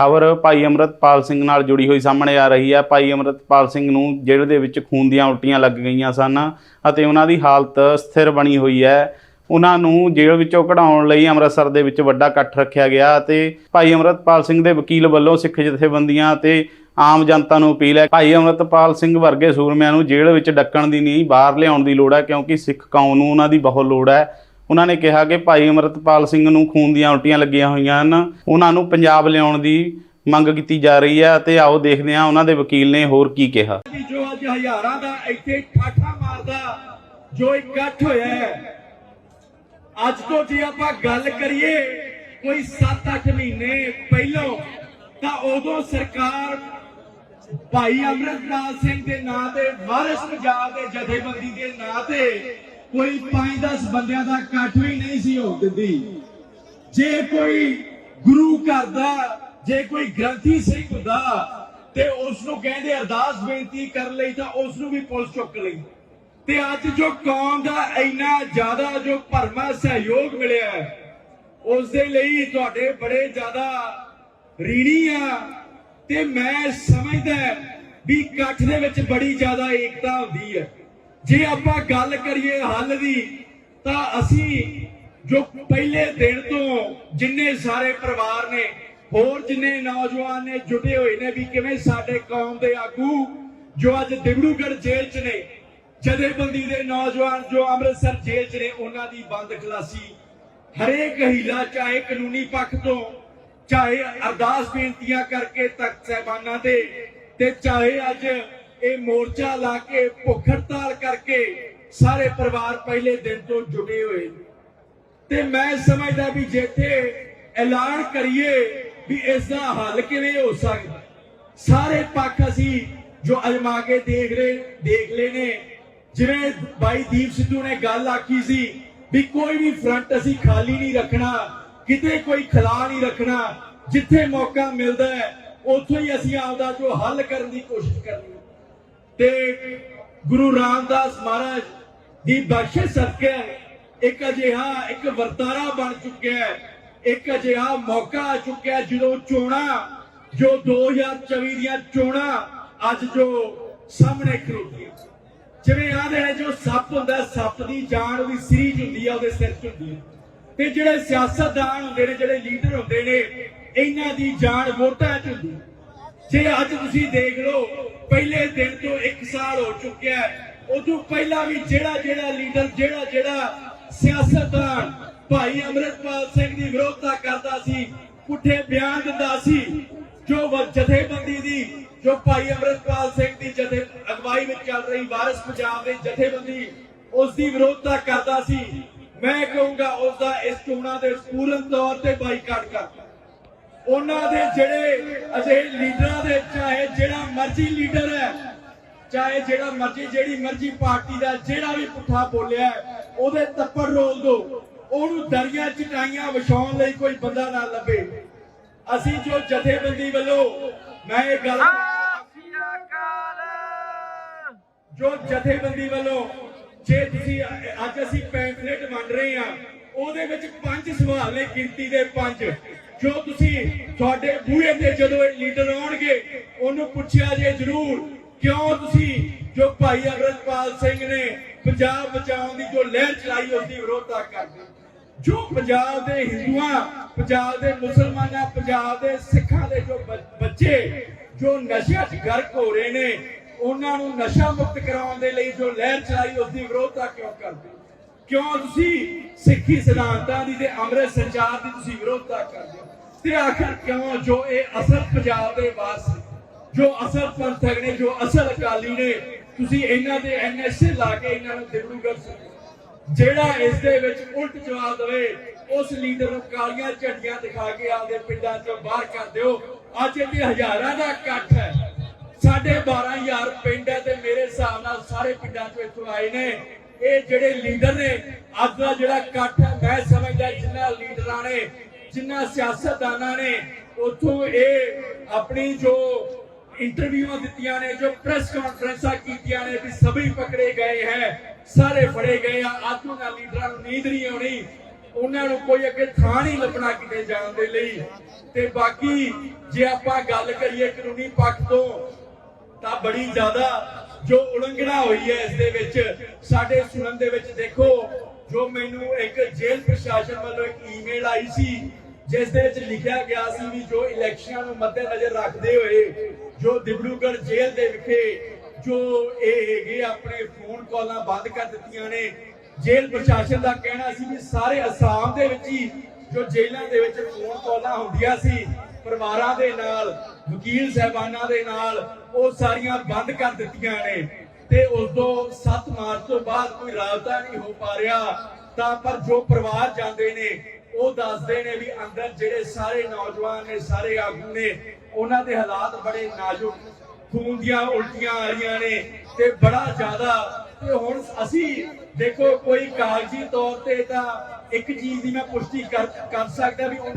ਖਬਰ ਭਾਈ ਅਮਰਤਪਾਲ ਸਿੰਘ ਨਾਲ ਜੁੜੀ ਹੋਈ ਸਾਹਮਣੇ ਆ ਰਹੀ ਹੈ। ਭਾਈ ਅਮਰਤਪਾਲ ਸਿੰਘ ਨੂੰ ਜੇਲ੍ਹ ਦੇ ਵਿੱਚ ਖੂਨ ਦੀਆਂ ਉਲਟੀਆਂ ਲੱਗ ਗਈਆਂ ਸਨ ਅਤੇ ਉਹਨਾਂ ਦੀ ਹਾਲਤ ਸਥਿਰ ਬਣੀ ਹੋਈ ਹੈ। ਉਹਨਾਂ ਨੂੰ ਜੇਲ੍ਹ ਵਿੱਚੋਂ ਕਢਾਉਣ ਲਈ ਅੰਮ੍ਰਿਤਸਰ ਦੇ ਵਿੱਚ ਵੱਡਾ ਇਕੱਠ ਰੱਖਿਆ ਗਿਆ ਅਤੇ ਭਾਈ ਅਮਰਤਪਾਲ ਸਿੰਘ ਦੇ ਵਕੀਲ ਵੱਲੋਂ ਸਿੱਖ ਜਥੇਬੰਦੀਆਂ ਅਤੇ ਆਮ ਜਨਤਾ ਨੂੰ ਅਪੀਲ ਹੈ। ਭਾਈ ਅਮਰਤਪਾਲ ਸਿੰਘ ਵਰਗੇ ਸੂਰਮਿਆਂ ਨੂੰ ਜੇਲ੍ਹ ਵਿੱਚ ਡੱਕਣ ਦੀ ਨਹੀਂ, ਬਾਹਰ ਲਿਆਉਣ ਦੀ ਲੋੜ ਹੈ ਕਿਉਂਕਿ ਸਿੱਖ ਕੌਮ ਨੂੰ ਉਹਨਾਂ ਦੀ ਬਹੁਤ ਲੋੜ ਹੈ। ਉਹਨਾਂ ਨੇ ਕਿਹਾ ਕਿ ਭਾਈ ਅਮਰਤਪਾਲ ਸਿੰਘ ਨੂੰ ਖੂਨ ਦੀਆਂ ਉਲਟੀਆਂ ਲੱਗੀਆਂ ਹੋਈਆਂ ਹਨ। ਉਹਨਾਂ ਨੂੰ ਪੰਜਾਬ ਲਿਆਉਣ ਦੀ ਮੰਗ ਕੀਤੀ ਜਾ ਰਹੀ ਹੈ ਅਤੇ ਆਓ ਦੇਖਦੇ ਹਾਂ ਉਹਨਾਂ ਦੇ ਵਕੀਲ ਨੇ ਹੋਰ ਕੀ ਕਿਹਾ। ਜੋ ਅੱਜ ਹਜ਼ਾਰਾਂ ਦਾ ਇੱਥੇ ਠਾਠਾ ਮਾਰਦਾ, ਜੋ ਇਕੱਠ ਹੋਇਆ ਹੈ, ਅੱਜ ਤੋਂ ਜੇ ਆਪਾਂ ਗੱਲ ਕਰੀਏ, ਕੋਈ 7-8 ਮਹੀਨੇ ਪਹਿਲਾਂ, ਤਾਂ ਉਦੋਂ ਸਰਕਾਰ ਭਾਈ ਅਮਰਤਪਾਲ ਸਿੰਘ ਦੇ ਨਾਂ ਤੇ ਵਾਰਿਸ ਪੰਜਾਬ ਦੇ ਜਥੇਬੰਦੀ ਦੇ ਨਾਂ ਤੇ ਕੋਈ 5-10 ਬੰਦਿਆਂ ਦਾ ਇਕੱਠ ਵੀ ਨਹੀਂ ਸੀ ਹੋਣ ਦਿੰਦੀ। ਜੇ ਕੋਈ ਗੁਰੂ ਘਰ ਦਾ ਜੇ ਕੋਈ ਗ੍ਰੰਥੀ ਸਿੰਘ ਹੁੰਦਾ ਤੇ ਉਸ ਨੂੰ ਕਹਿੰਦੇ ਅਰਦਾਸ ਬੇਨਤੀ ਕਰ ਲਈ ਤਾਂ ਉਸ ਨੂੰ ਵੀ ਪੁਲਿਸ ਚੁੱਕ ਲਈ। ਤੇ ਅੱਜ ਜੋ ਕੌਮ ਦਾ ਇੰਨਾ ਜ਼ਿਆਦਾ ਜੋ ਭਰਮਾ ਸਹਿਯੋਗ ਮਿਲਿਆ ਹੈ, ਉਸ ਦੇ ਲਈ ਤੁਹਾਡੇ ਬੜੇ ਜ਼ਿਆਦਾ ਰੀਣੀ ਆ। ਤੇ ਮੈਂ ਸਮਝਦਾ ਵੀ ਇਕੱਠ ਦੇ ਵਿੱਚ ਬੜੀ ਜ਼ਿਆਦਾ ਏਕਤਾ ਹੁੰਦੀ ਹੈ। ਜੇ ਆਪਾਂ ਗੱਲ ਕਰੀਏ ਹੱਲ ਦੀ, ਤਾਂ ਅਸੀਂ ਜੋ ਪਹਿਲੇ ਦਿਨ ਤੋਂ ਜਿੰਨੇ ਸਾਰੇ ਪਰਿਵਾਰ ਨੇ, ਹੋਰ ਜਿੰਨੇ ਨੌਜਵਾਨ ਨੇ, ਜੁਟੇ ਹੋਏ ਨੇ ਵੀ ਕਿਵੇਂ ਸਾਡੇ ਕੌਮ ਦੇ ਆਗੂ, ਜੋ ਅੱਜ ਦਿਬੜੂਗੜ੍ਹ ਜੇਲ੍ਹ 'ਚ ਨੇ, ਜਥੇਬੰਦੀ ਦੇ ਨੌਜਵਾਨ ਜੋ ਅੰਮ੍ਰਿਤਸਰ ਜੇਲ੍ਹ 'ਚ ਨੇ, ਉਹਨਾਂ ਦੀ ਬੰਦ ਖਲਾਸੀ, ਹਰੇਕ ਹੀਲਾ ਚਾਹੇ ਕਾਨੂੰਨੀ ਪੱਖ ਤੋਂ, ਚਾਹੇ ਅਰਦਾਸ ਬੇਨਤੀਆਂ ਕਰਕੇ ਤਖਤ ਸਹਿਬਾਨਾਂ ਤੇ ਤੇ ਚਾਹੇ ਅੱਜ ਇਹ ਮੋਰਚਾ ਲਾ ਕੇ ਭੁੱਖ ਹੜਤਾਲ ਕਰਕੇ ਸਾਰੇ ਪਰਿਵਾਰ ਪਹਿਲੇ ਦਿਨ ਤੋਂ ਜੁੜੇ ਹੋਏ ਤੇ ਮੈਂ ਸਮਝਦਾ ਵੀ ਜਿੱਥੇ ਐਲਾਨ ਕਰੀਏ ਵੀ ਇਸ ਦਾ ਹੱਲ ਕਿਵੇਂ ਹੋ ਸਕਦਾ। ਸਾਰੇ ਪੱਖ ਅਸੀਂ ਜੋ ਅਜਮਾ ਕੇ ਦੇਖ ਰਹੇ, ਦੇਖ ਲਏ ਨੇ। ਜਿਵੇਂ ਬਾਈ ਦੀਪ ਸਿੱਧੂ ਨੇ ਗੱਲ ਆਖੀ ਸੀ ਵੀ ਕੋਈ ਵੀ ਫਰੰਟ ਅਸੀਂ ਖਾਲੀ ਨਹੀਂ ਰੱਖਣਾ, ਕਿਤੇ ਕੋਈ ਖਲਾ ਨਹੀਂ ਰੱਖਣਾ। ਜਿੱਥੇ ਮੌਕਾ ਮਿਲਦਾ ਹੈ, ਉੱਥੋਂ ਹੀ ਅਸੀਂ ਆਪਦਾ ਜੋ ਹੱਲ ਕਰਨ ਦੀ ਕੋਸ਼ਿਸ਼ ਕਰਨੀ ਤੇ ਗੁਰੂ ਰਾਮਦਾਸ ਮਹਾਰਾਜ ਦੀ ਬਖਸ਼ਿਸ਼ ਸਦਕੇ ਇੱਕ ਅਜਿਹਾ ਇੱਕ ਵਰਤਾਰਾ ਬਣ ਚੁੱਕਿਆ ਹੈ। ਇੱਕ ਅਜਿਹਾ ਮੌਕਾ ਆ ਚੁੱਕਿਆ ਹੈ ਜਦੋਂ ਚੋਣਾਂ, ਜੋ 2024 ਦੀਆਂ ਚੋਣਾਂ ਅੱਜ ਜੋ ਸਾਹਮਣੇ ਖਲੋਤੀਆਂ। ਜਿਵੇਂ ਆ ਨੇ ਜੋ ਸੱਪ ਹੁੰਦਾ ਸੱਪ ਦੀ ਜਾਨ ਵੀ ਸਿਰੀ ਹੁੰਦੀ ਆ, ਉਹਦੇ ਸਿਰ 'ਚ ਹੁੰਦੀ ਹੈ ਤੇ ਜਿਹੜੇ ਸਿਆਸਤਦਾਨ ਹੁੰਦੇ ਨੇ, ਜਿਹੜੇ ਲੀਡਰ ਹੁੰਦੇ ਨੇ, ਇਹਨਾਂ ਦੀ ਜਾਨ ਵੋਟਾਂ 'ਚ ਹੁੰਦੀ ਹੈ ਜੇ ਅੱਜ ਤੁਸੀਂ ਦੇਖ ਲਓ, ਪਹਿਲੇ ਦਿਨ ਤੋਂ 1 ਸਾਲ ਹੋ ਚੁੱਕਿਆ ਹੈ। ਉਦੋਂ ਪਹਿਲਾਂ ਵੀ ਜਿਹੜਾ ਜਿਹੜਾ ਲੀਡਰ, ਜਿਹੜਾ ਜਿਹੜਾ ਸਿਆਸਤਦਾਨ ਭਾਈ ਅਮਰਿਤਪਾਲ ਸਿੰਘ ਦੀ ਵਿਰੋਧਤਾ ਕਰਦਾ ਸੀ, ਪੁੱਠੇ ਬਿਆਨ ਦਿੰਦਾ ਸੀ, ਜੋ ਜਥੇਬੰਦੀ ਦੀ, ਜੋ ਭਾਈ ਅਮਰਿਤਪਾਲ ਸਿੰਘ ਦੀ ਜਥੇ ਅਗਵਾਈ ਵਿੱਚ ਚੱਲ ਰਹੀ ਵਾਰਿਸ ਪੰਜਾਬ ਦੇ ਜਥੇਬੰਦੀ, ਉਸ ਦੀ ਵਿਰੋਧਤਾ ਕਰਦਾ ਸੀ। ਮੈਂ ਕਹੂੰਗਾ ਉਸ ਦਾ ਇਸ ਚੋਣਾਂ ਦੇ ਪੂਰਨ ਤੌਰ ਤੇ ਬਾਈਕਾਟ ਕਰ ਉਹਨਾਂ ਦੇ ਜਿਹੜੇ ਅਜਿਹੇ ਲੀਡਰਾਂ ਦੇ ਚਾਹੇ ਜਿਹੜਾ ਮਰਜ਼ੀ ਲੀਡਰ ਹੈ ਚਾਹੇ ਜਿਹੜਾ ਮਰਜ਼ੀ ਜਿਹੜੀ ਮਰਜ਼ੀ ਪਾਰਟੀ ਦਾ ਜਿਹੜਾ ਵੀ ਪੁੱਠਾ ਬੋਲਿਆ ਉਹਦੇ ਤੱਪੜ ਰੋਲ ਦੋ। ਉਹਨੂੰ ਦਰੀਆਂ ਚਟਾਈਆਂ ਵਿਛਾਉਣ ਲਈ ਕੋਈ ਬੰਦਾ ਨਾ ਲੱਭੇ। ਅਸੀਂ ਜੋ ਜਥੇਬੰਦੀ ਵੱਲੋਂ ਮੈਂ ਇਹ ਗੱਲ ਜੋ ਜਥੇਬੰਦੀ ਵੱਲੋਂ ਜੇ ਤੁਸੀਂ ਅੱਜ ਅਸੀਂ ਪੈਂਫਲੇਟ ਵੰਡ ਰਹੇ ਹਾਂ ਉਹਦੇ ਵਿੱਚ ਪੰਜ ਸਵਾਲ ਨੇ, ਗਿਣਤੀ ਦੇ ਪੰਜ। ਜੋ ਤੁਸੀਂ ਤੁਹਾਡੇ ਬੂਹੇ ਤੇ ਜਦੋਂ ਇਹ ਲੀਡਰ ਆਉਣਗੇ, ਉਹਨੂੰ ਪੁੱਛਿਆ ਜੇ ਜ਼ਰੂਰ, ਕਿਉਂ ਤੁਸੀਂ ਜੋ ਭਾਈ ਅਮਰਪਾਲ ਸਿੰਘ ਨੇ ਪੰਜਾਬ ਬਚਾਉਣ ਦੀ ਜੋ ਲਹਿਰ ਚਲਾਈ ਉਸ ਦੀ ਵਿਰੋਧਤਾ ਕਰਦੇ। ਜੋ ਪੰਜਾਬ ਦੇ ਹਿੰਦੂਆਂ, ਪੰਜਾਬ ਦੇ ਮੁਸਲਮਾਨਾਂ, ਪੰਜਾਬ ਦੇ ਸਿੱਖਾਂ ਦੇ ਜੋ ਬੱਚੇ, ਜੋ ਨਸ਼ਿਆਂ 'ਚ ਗਰਕ ਹੋ ਰਹੇ ਨੇ, ਉਹਨਾਂ ਨੂੰ ਨਸ਼ਾ ਮੁਕਤ ਕਰਾਉਣ ਦੇ ਲਈ ਜੋ ਲਹਿਰ ਚਲਾਈ ਉਸ ਦੀ ਵਿਰੋਧਤਾ ਕਿਉਂ ਕਰਦੇ? ਕਿਉਂ ਤੁਸੀਂ ਸਿੱਖੀ ਸਿਧਾਂਤਾਂ ਦੀ ਤੇ ਅੰਮ੍ਰਿਤ ਸੰਚਾਰ ਦੀ ਤੁਸੀਂ ਵਿਰੋਧਤਾ ਕਰਦੇ ਹੋ? ਤੇ ਆਖਰ ਕਿਉਂ ਜੋ ਇਹ ਅਸਲ ਪੰਜਾਬ ਦੇ ਵਾਸੀ, ਜੋ ਅਸਲ ਪੰਥਕ ਨੇ, ਜੋ ਅਸਲ ਅਕਾਲੀ ਨੇ, ਤੁਸੀਂ ਇਹਨਾਂ ਦੇ ਐਨਐਸਏ ਲਾ ਕੇ ਇਹਨਾਂ ਨੂੰ ਦਿਬੜੂਗੜ ਜਿਹੜਾ ਇਸ ਦੇ ਵਿੱਚ ਉਲਟ ਜਵਾਬ ਦੇਵੇ, ਉਸ ਲੀਡਰ ਨੂੰ ਕਾਲੀਆਂ ਝੰਡੀਆਂ ਦਿਖਾ ਕੇ ਆਪਦੇ ਪਿੰਡਾਂ ਚੋਂ ਬਾਹਰ ਕਰ ਦਿਓ। ਅੱਜ ਇੱਥੇ ਹਜ਼ਾਰਾਂ ਦਾ ਇਕੱਠ ਹੈ। ਸਾਡੇ 12000 ਪਿੰਡ ਹੈ ਤੇ ਮੇਰੇ ਹਿਸਾਬ ਨਾਲ ਸਾਰੇ ਪਿੰਡਾਂ ਚੋਂ ਇੱਥੋਂ ਆਏ ਨੇ। ਇਹ ਜਿਹੜੇ ਲੀਡਰ ਨੇ, ਅੱਜ ਦਾ ਜਿਹੜਾ ਇਕੱਠ ਹੈ, ਮੈਂ ਸਮਝਦਾ ਜਿੰਨਾ ਲੀਡਰਾਂ ਨੇ, ਜਿੰਨਾ ਸਿਆਸਤਦਾਨਾਂ ਨੇ, ਉਥੋਂ ਇਹ ਆਪਣੀ ਜੋ ਇੰਟਰਵਿਊਆਂ ਦਿੱਤੀਆਂ ਨੇ, ਜੋ ਪ੍ਰੈਸ ਕਾਨਫਰੰਸਾਂ ਕੀਤੀਆਂ ਨੇ, ਵੀ ਸਭੀ ਪਕੜੇ ਗਏ ਹੈ, ਸਾਰੇ ਫੜੇ ਗਏ ਆ, ਅੱਜ ਉਹਨਾਂ ਲੀਡਰਾਂ ਨੂੰ ਨੀਂਦ ਨਹੀਂ ਆਉਣੀ, ਉਹਨਾਂ ਨੂੰ ਕੋਈ ਅੱਗੇ ਥਾਂ ਨਹੀਂ ਲੱਭਣਾ ਕਿਤੇ ਜਾਣ ਦੇ ਲਈ। ਤੇ ਬਾਕੀ ਜੇ ਆਪਾਂ ਗੱਲ ਕਰੀਏ ਕਾਨੂੰਨੀ ਪੱਖ ਤੋਂ, ਤਾਂ ਬੜੀ ਜ਼ਿਆਦਾ ਜੋ ਉਲੰਘਣਾ ਹੋਈ ਹੈ ਇਸ ਦੇ ਵਿੱਚ, ਸਾਡੇ ਸੁਣਨ ਦੇ ਵਿੱਚ ਦੇਖੋ, ਜੋ ਮੈਨੂੰ ਇੱਕ ਜੇਲ੍ਹ ਪ੍ਰਸ਼ਾਸਨ ਵੱਲੋਂ ਇੱਕ ਈਮੇਲ ਆਈ ਸੀ, ਜਿਸ ਦੇ ਵਿੱਚ ਲਿਖਿਆ ਗਿਆ ਸੀ ਵੀ ਜੋ ਇਲੈਕਸ਼ਨਾਂ ਨੂੰ ਮੱਦੇਨਜ਼ਰ ਰੱਖਦੇ ਹੋਏ, ਜੋ ਦਿਬਰੂਗੜ੍ਹ ਜੇਲ੍ਹ ਦੇ ਵਿਖੇ ਜੋ ਇਹ ਹੈਗੇ ਆਪਣੇ ਫੋਨ ਕਾਲਾਂ ਬੰਦ ਕਰ ਦਿੱਤੀਆਂ ਨੇ, ਜੇਲ੍ਹ ਪ੍ਰਸ਼ਾਸਨ ਦਾ ਕਹਿਣਾ ਸੀ ਵੀ ਸਾਰੇ ਅਸਾਮ ਦੇ ਵਿੱਚ ਹੀ ਜੋ ਜੇਲ੍ਹਾਂ ਦੇ ਵਿੱਚ ਫੋਨ ਕਾਲਾਂ ਹੁੰਦੀਆਂ ਸੀ, ਪਰਿਵਾਰਾਂ ਦੇ ਨਾਲ, ਵਕੀਲ ਸਹਿਬਾਨਾਂ ਦੇ ਨਾਲ ਉਹ ਸਾਰੀਆਂ ਬੰਦ ਕਰ ਦਿੱਤੀਆਂ ਨੇ। ਤੇ ਉਸ ਤੋਂ 7 ਮਾਰਚ ਤੋਂ ਬਾਅਦ ਕੋਈ ਰਾਬਤਾ ਨਹੀਂ ਹੋ ਪਾ ਰਿਹਾ। ਤਾਂ ਪਰ ਜੋ ਪਰਿਵਾਰ ਜਾਂਦੇ ਨੇ, ਉਹ ਦੱਸਦੇ ਨੇ ਵੀ ਅੰਦਰ ਜਿਹੜੇ ਸਾਰੇ ਨੌਜਵਾਨ ਨੇ, ਸਾਰੇ ਆਗੂ ਨੇ, ਉਹਨਾਂ ਦੇ ਹਾਲਾਤ ਬੜੇ ਨਾਜ਼ੁਕ, ਖੂਨ ਦੀਆਂ ਉਲਟੀਆਂ ਆ ਰਹੀਆਂ ਨੇ ਤੇ ਬੜਾ ਜ਼ਿਆਦਾ। ਤੇ ਹੁਣ ਅਸੀਂ ਦੇਖੋ, ਕੋਈ ਕਾਗਜ਼ੀ ਤੌਰ ਤੇ ਤਾਂ ਇੱਕ ਚੀਜ਼ ਦੀ ਮੈਂ ਪੁਸ਼ਟੀ ਕਰ ਕਰ ਸਕਦਾ ਵੀ ਉਹਨਾਂ